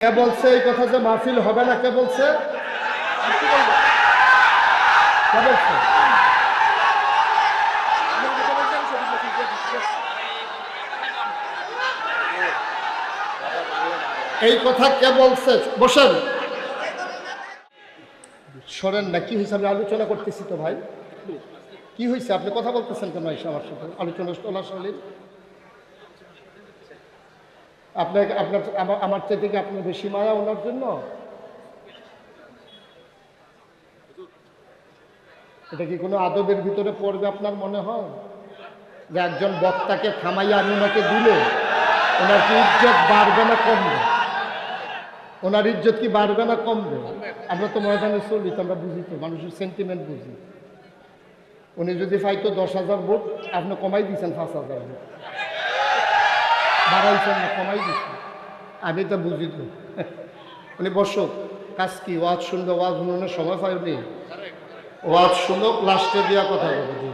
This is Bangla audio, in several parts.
কে বলছে এই কথা যে মাহফিল হবে না? কে বলছে? এই কথা কে বলছে? বসেন। সরেন না, কি হিসাবে আলোচনা করতেছি তো ভাই। কি হয়েছে? আপনি কথা বলতেছেন কেন আমার সাথে? আলোচনা চলাশালীন আপনাকে, আপনার, আমার আমার চাইতে কি আপনার বেশি মায়া ওনার জন্য? এটা কি কোনো আদবের ভিতরে পড়বে আপনার মনে হয়? যে একজন বক্তাকে থামাইয়া আমি ওনাকে দিলে ওনার কি ইজ্জত বাড়বে না কমবে? ওনার ইজ্জত কি বাড়বে না কমবে? আমরা তো ময়দানে চলি, তো আমরা বুঝি তো, মানুষের সেন্টিমেন্ট বুঝি। উনি যদি পাইতো দশ হাজার ভোট, আপনি কমাই দিয়েছেন পাঁচ হাজার ভোট। বাড়াইছেন না কমাই দিচ্ছেন আমি তো বুঝি তো। উনি বসুক কাজ কি? ওয়াজ শুনবে, ওয়াজ শুনানোর সময় পাইনি ওয়াজ শুনুক লাস্টে দিয়া কথা বলবে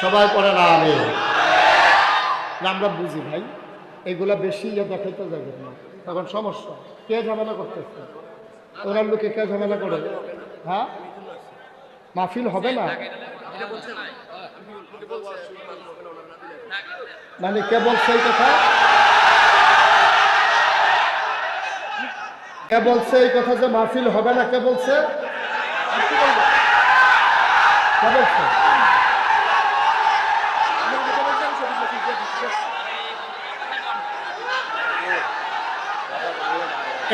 সবাই পড়ে না আমি। আমরা বুঝি ভাই। এগুলা বেশি ইয়ে দেখাইতে যাবে না। তখন সমস্যা। কে ঝামেলা করতেছে? ওনার লোকে কে ঝামেলা করে? হ্যাঁ? মাহফিল হবে না? মানে কে বলছে এই কথা? কে বলছে এই কথা যে মাহফিল হবে না? কে বলছে?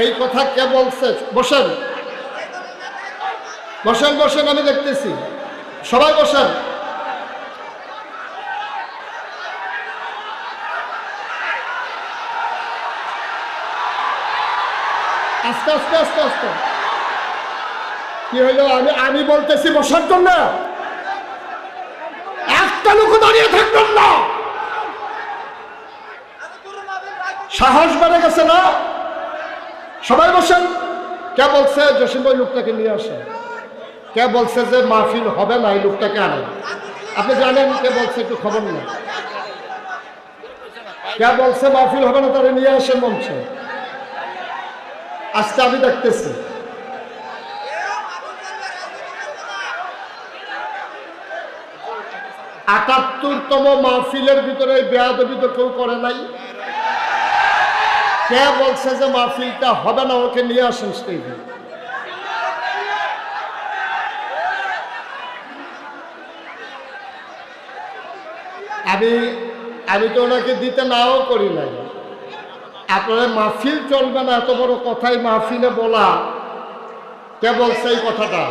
এই কথা কে বলছে? বসেন। বসেন বসেন, আমি দেখতেছি। সবাই বসেন। আস্তে আস্তে আস্তে আস্তে। কি হইল আমি আমি বলতেছি বসার জন্য? একটা লোক দাঁড়িয়ে না। সাহস বেড়ে গেছে না? সবাই বসেন। কে বলছে জসিম লোকটাকে নিয়ে আসেন কে বলছে যে মাহফিল হবে না, এই লোকটাকে আনেন আপনি জানেন কে বলছে, একটু খবর নেই কে বলছে মাহফিল হবে না, তারা নিয়ে আসেন মঞ্চে। আজকে আমি দেখতেছি। আটাত্তরতম মাহফিলের ভিতরে এই বেয়াদবি তো কেউ করে নাই। কে বলছে যে মাহফিলটা হবে না, ওকে নিয়ে আসেন স্টেজে। আমি আমি তো ওনাকে দিতে নাও করি নাই। আপনারা মাহফিল চলবে না, এত বড় কথাই মাহফিলে বলা। কে বলছে এই কথাটা?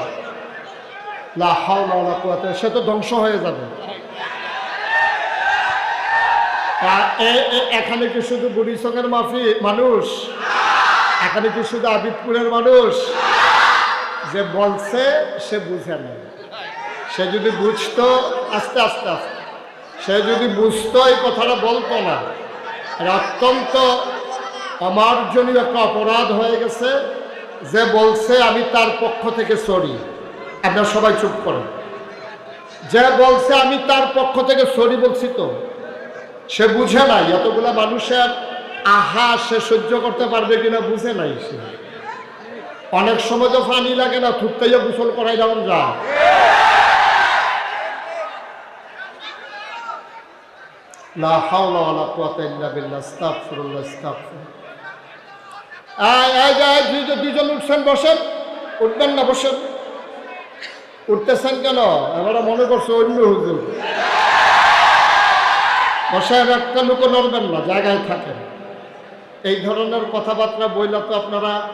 সে তো ধ্বংস হয়ে যাবে। এখানে কি শুধু বুড়িসঙ্গের মাফি মানুষ? এখানে কি শুধু আবিদপুরের মানুষ? যে বলছে, সে বুঝে না। সে যদি বুঝতো, আস্তে আস্তে আস্তে। সে যদি বুঝতো, এই কথাটা বলতো না। এটা অত্যন্ত জন্য একটা অপরাধ হয়ে গেছে যে বলছে আমি তার পক্ষ থেকে সরি। আপনারা সবাই চুপ করেন। যে বলছে আমি তার পক্ষ থেকে সরি বলছি তো, সে বুঝে নাই এতগুলা মানুষের আহা, সে সহ্য করতে পারবে কিনা বুঝে নাই সে। অনেক সময় তো পানি লাগে না থুকতেই গোসল করাই যেমন যায়। লা হাওলা ওয়ালা কুওয়াতা ইল্লা বিল্লাহ, আস্তাগফিরুল্লাহ আস্তাগফিরুল্লাহ। যায় দুইজন দুইজন উঠছেন, বসেন। উঠবেন না, বসেন। উঠতেছেন কেন? এবারে মনে করছে অন্য হুজুর। বসায় একটা লোক নড়বেন না, জায়গায় থাকেন। এই ধরনের কথাবার্তা বইলে তো আপনারা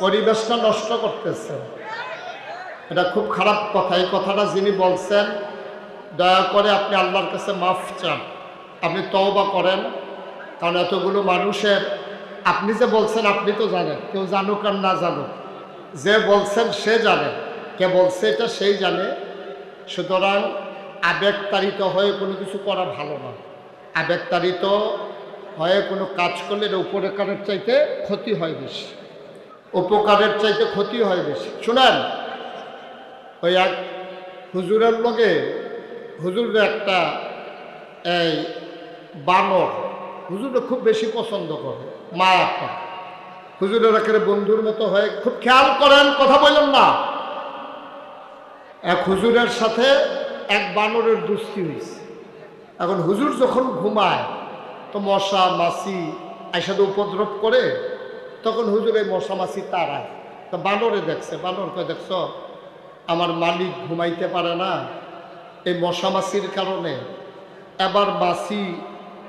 পরিবেশটা নষ্ট করতেছেন। এটা খুব খারাপ কথা। এই কথাটা যিনি বলছেন, দয়া করে আপনি আল্লাহর কাছে মাফ চান। আপনি তওবা করেন। কারণ এতগুলো মানুষের আপনি যে বলছেন, আপনি তো জানেন, কেউ জানুক আর না জানুক। যে বলছেন, সে জানে। কে বলছে এটা, সেই জানে। সুতরাং আবেগতাড়িত হয়ে কোনো কিছু করা ভালো না। আবেগতাড়িত হয়ে কোনো কাজ করলে এটা উপকারের চাইতে ক্ষতি হয় বেশি। উপকারের চাইতে ক্ষতি হয় বেশি। শুনেন, ওই এক হুজুরের লগে হুজুরের একটা, এই বানর হুজুরে খুব বেশি পছন্দ করে। মায়া করে হুজুরের একেবারে বন্ধুর মতো হয়ে খুব খেয়াল করেন, কথা বললেন না। এক হুজুরের সাথে এক বানরের দুস্তি হয়েছে এখন হুজুর যখন ঘুমায়, তো মশা, মাছি একসাথে উপদ্রব করে, তখন হুজুর এই মশা, মাছি তাড়ায়। তো বানরে দেখছে বানরকে দেখছ, আমার মালিক ঘুমাইতে পারে না। এই মশা, মাছির কারণে এবার মাছি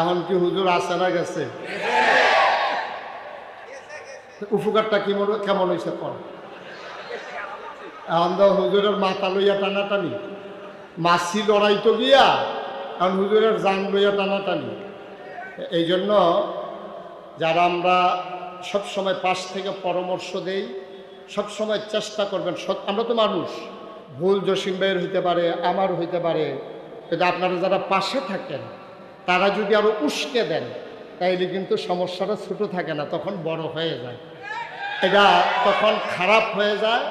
এখন কি হুজুর আসে না গেছে? উপকারটা কেমন কেমন হয়েছে কর এখন তো হুজুরের মাথা লইয়া টানা টানাটানি। মাছি লড়াইতো গিয়া, এখন হুজুরের জান লইয়া টানাটানি। এই জন্য যারা আমরা সবসময় পাশ থেকে পরামর্শ দেই, সবসময় চেষ্টা করবেন আমরা তো মানুষ। ভুল জসিম ভাইয়ের হইতে পারে আমার হইতে পারে। কিন্তু আপনারা যারা পাশে থাকেন তারা যদি আরও উস্কে দেন, তাইলে কিন্তু সমস্যাটা ছোট থাকে না, তখন বড় হয়ে যায়। এটা তখন খারাপ হয়ে যায়,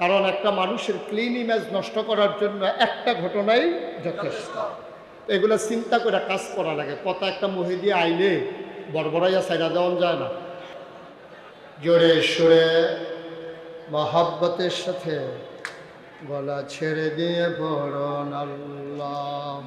কারণ একটা মানুষের ক্লিন ইমেজ নষ্ট করার জন্য একটা ঘটনাই যথেষ্ট। এগুলো চিন্তা করে কাজ করা লাগে। কত একটা মহি দিয়ে আইলে বড়বড়াইয়া সাইডা দেওয়া যায় না। জোরে সুরে মহাব্বতের সাথে গলা ছেড়ে দিয়ে পড়ন আল্লাহ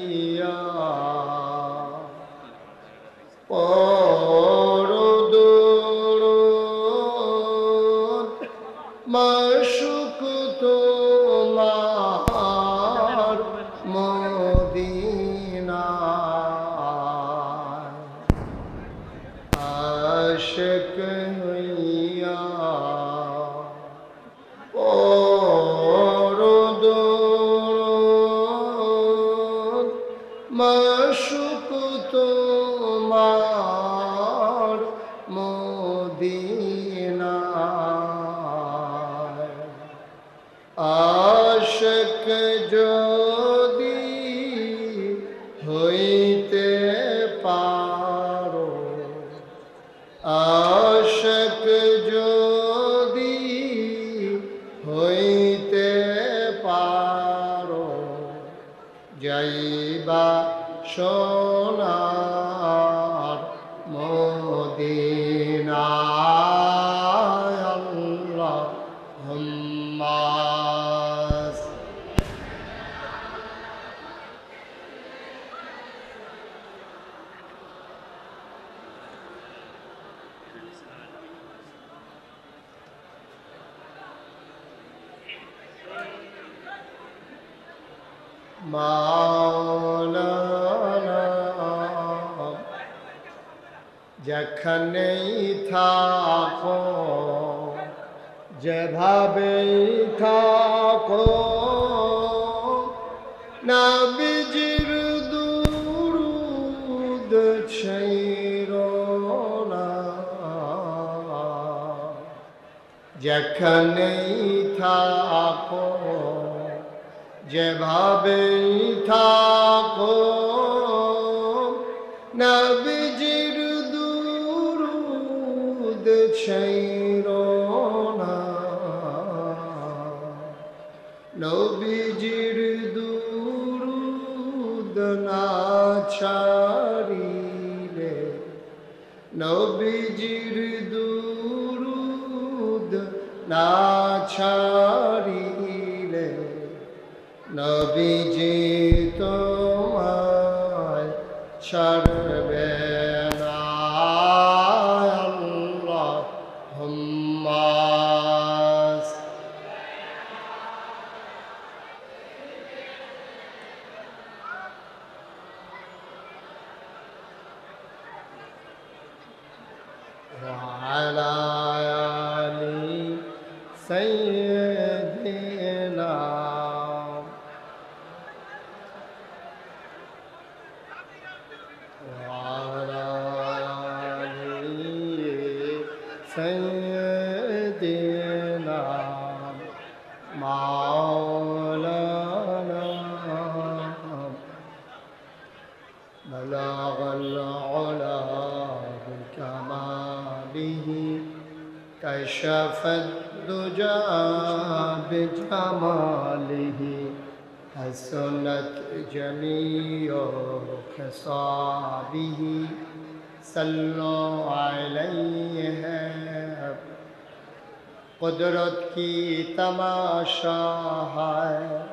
মাশুক তোমার মদিনায় Eh, যেভাবেই থাকো নবীজির দুরুদ না। যেখানেই থাকো যেভাবেই থাকো নবীজির দুরুদ ছেড়ো নবীজির দুরুদ না ছাড়িলে নবীজির দুরুদ না ছাড়িলে নবীজি وعلى آل سيدنا بكماله كشف الدجى بجماله، حسنت جميع خصابه. صلوا عليه. قدرت کی تماشا ہے،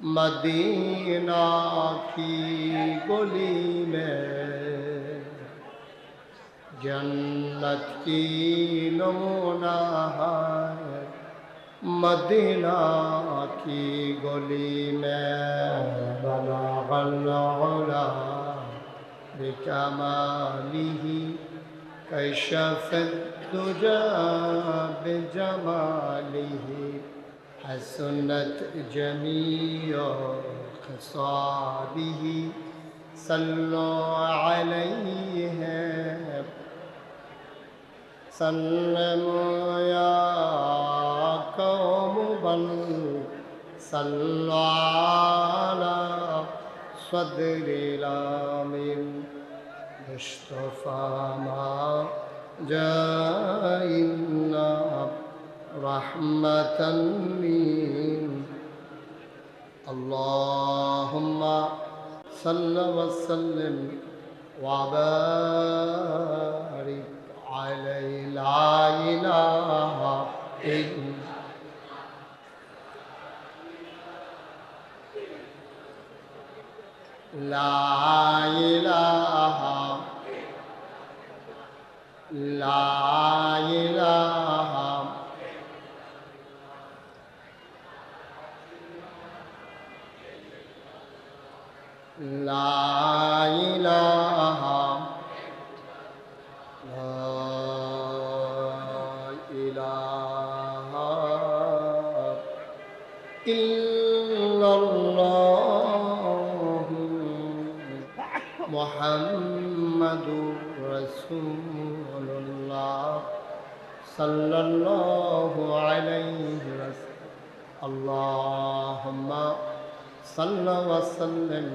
مدینہ کی گلی میں جنت کی نمونہ ہے، مدینہ کی گلی میں بنا غلولا بکمالی ہی کشف الدجا بجمالی ہی حسنت جمیع خصابی ہی صلو علیہ سلموا يا قوم بل صلوا على صدر الامين مصطفى ما جاءنا رحمة من اللهم صل وسلم وبارك عليه لا إله إلا لا إله لا إله لا محمد رسول الله صلى الله عليه وسلم اللهم صل وسلم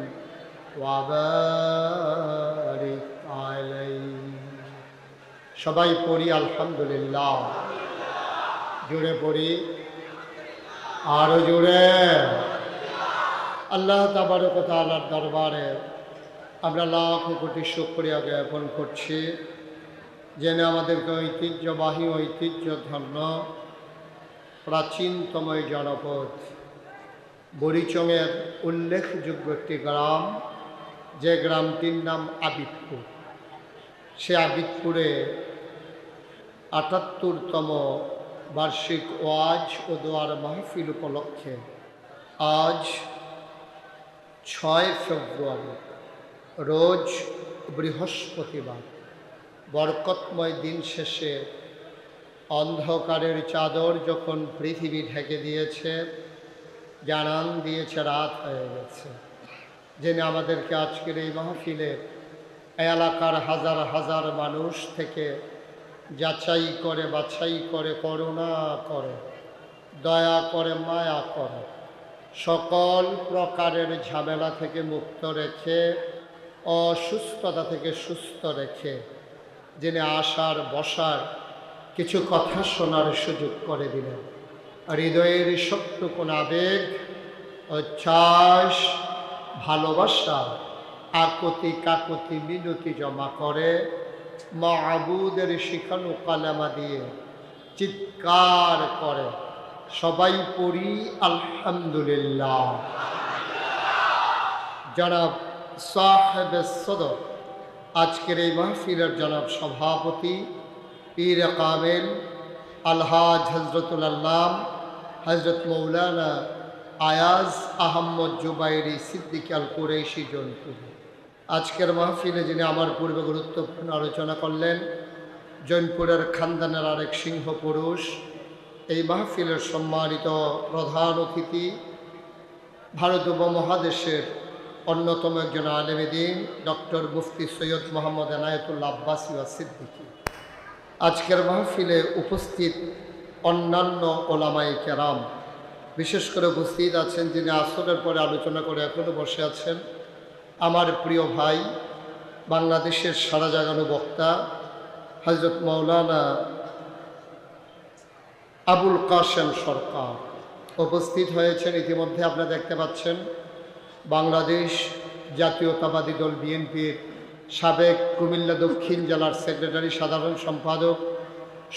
وبارك عليه সবাই পড়ি আলহামদুলিল্লাহ জুড়ে পড়ি আরো জুড়ে আল্লাহ তাবারক তাআলার দরবারে আমরা লাখ কোটি শুক্রিয়া জ্ঞাপন করছি জেনে আমাদেরকে ঐতিহ্যবাহী ঐতিহ্য ধন্য প্রাচীনতম এই জনপদ বরিচংয়ের উল্লেখযোগ্য একটি গ্রাম, যে গ্রামটির নাম আবিদপুর। সে আবিদপুরে আটাত্তরতম বার্ষিক ওয়াজ ও দোয়ার মাহফিল উপলক্ষে আজ ছয় ফেব্রুয়ারি রোজ বৃহস্পতিবার, বরকতময় দিন শেষে অন্ধকারের চাদর যখন পৃথিবী ঢেকে দিয়েছে, জানান দিয়েছে, রাত হয়ে গেছে। জেনে আমাদেরকে আজকের এই মাহফিলে এলাকার হাজার হাজার মানুষ থেকে যাচাই করে, বাছাই করে, করুণা করে, দয়া করে, মায়া করে, সকল প্রকারের ঝামেলা থেকে মুক্ত রেখে অসুস্থতা থেকে সুস্থ রেখে জেনে আসার বসার কিছু কথা শোনার সুযোগ করে দিলেন। হৃদয়ের সত্যকোন আবেগ উচ্ছ্বাস ভালোবাসা আকতি কাকতি মিনতি জমা করে মাহবুদের শিখানো কালামা দিয়ে চিৎকার করে, সবাই পড়ি আলহামদুলিল্লাহ। জনাব সাহেব সদর। আজকের এই মাহফিলের জনাব সভাপতি, পীর কামেল, আলহাজ হজরতুল আল্লাম হজরত মৌলানা আয়াজ আহম্মদ জুবাইরি সিদ্দিক আল কুরেশি জনপুর আজকের মাহফিলে যিনি আমার পূর্বে গুরুত্বপূর্ণ আলোচনা করলেন, জৈনপুরের খানদানের আরেক সিংহ পুরুষ, এই মাহফিলের সম্মানিত প্রধান অতিথি, ভারত উপমহাদেশের অন্যতম একজন আলেমেদিন ডক্টর মুফতি সৈয়দ মোহাম্মদ এনায়তুল্লা আব্বাসী ওয়া সিদ্দিকী। আজকের মাহফিলে উপস্থিত অন্যান্য ওলামাই কেরাম, বিশেষ করে উপস্থিত আছেন যিনি আসরের পরে আলোচনা করে এখনও বসে আছেন, আমার প্রিয় ভাই, বাংলাদেশের সারা জাগানো বক্তা হজরত মৌলানা আবুল কাশেম সরকার। উপস্থিত হয়েছেন, ইতিমধ্যে আপনারা দেখতে পাচ্ছেন বাংলাদেশ জাতীয়তাবাদী দল বিএনপির সাবেক কুমিল্লা দক্ষিণ জেলার সেক্রেটারি, সাধারণ সম্পাদক,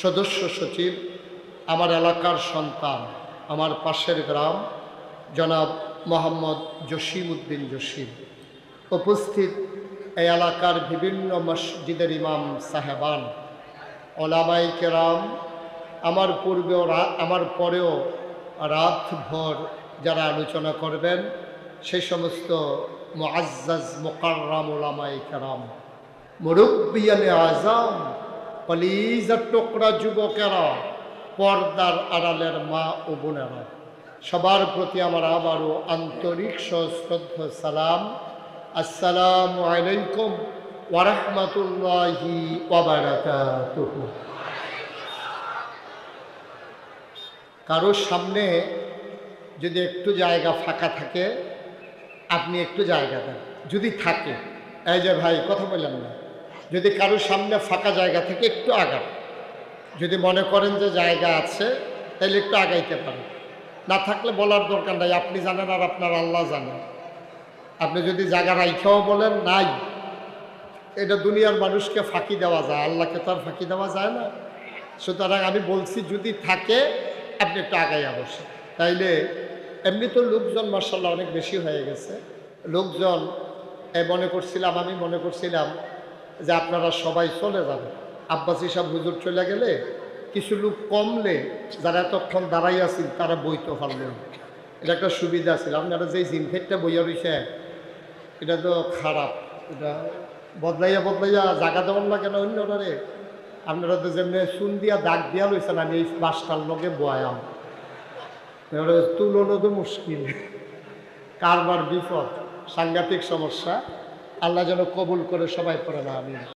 সদস্য সচিব, আমার এলাকার সন্তান, আমার পাশের গ্রাম, জনাব মোহাম্মদ জসিম উদ্দিন জসিম। উপস্থিত এই এলাকার বিভিন্ন মসজিদের ইমাম সাহেবান ওলামাই কেরাম, আমার পূর্বেও আমার পরেও রাতভর যারা আলোচনা করবেন সেই সমস্ত মুআজ্জাজ মোকাররাম ওলামাই কেরাম। মুরব্বিয়ানে আজাম কলিজার টুকরা যুবকেরা, পর্দার আড়ালের মা ও বোনেরা, সবার প্রতি আমার আবারও আন্তরিক সশ্রদ্ধ সালাম। আসসালামু আলাইকুম ওয়ারহমতুল্লাহি ওয়াবারাকাতুহু কারোর সামনে যদি একটু জায়গা ফাঁকা থাকে আপনি একটু জায়গা দেন। যদি থাকে, এই যে ভাই, কথা বললাম না। যদি কারোর সামনে ফাঁকা জায়গা থেকে, একটু আগান। যদি মনে করেন যে জায়গা আছে, তাহলে একটু আগাইতে পারেন। না থাকলে বলার দরকার নাই, আপনি জানেন আর আপনার আল্লাহ জানেন আপনি যদি জায়গা রাইখাও বলেন, নাই। এটা দুনিয়ার মানুষকে ফাঁকি দেওয়া যায়, আল্লাহকে তো আর ফাঁকি দেওয়া যায় না। সুতরাং আমি বলছি, যদি থাকে, আপনি একটু আগাইয়া বসেন। তাইলে এমনি তো লোকজন মার্শাল্লাহ অনেক বেশি হয়ে গেছে। লোকজন মনে করছিলাম, আমি মনে করছিলাম যে আপনারা সবাই চলে যাবেন। আব্বাসী সাহেব হুজুর চলে গেলে কিছু লোক কমলে যারা এতক্ষণ দাঁড়াই আছিল তারা বইতে পারলেন। এটা একটা সুবিধা ছিল। আপনারা যে জিনফেটটা বইয়া রয়েছে এটা তো খারাপ। এটা বদলাইয়া বদলাইয়া জায়গা দেওয়ার লাগে না অন্যটারে আপনারা তো যেমনি চুন দিয়া দাগ দিয়া লইছেন, আমি এই বাসটার লগে বয়াম। তুলনো তো মুশকিল। কারবার বিপদ, সাংঘাতিক সমস্যা, আল্লাহ যেন কবুল করে সবাই পড়ে না আমি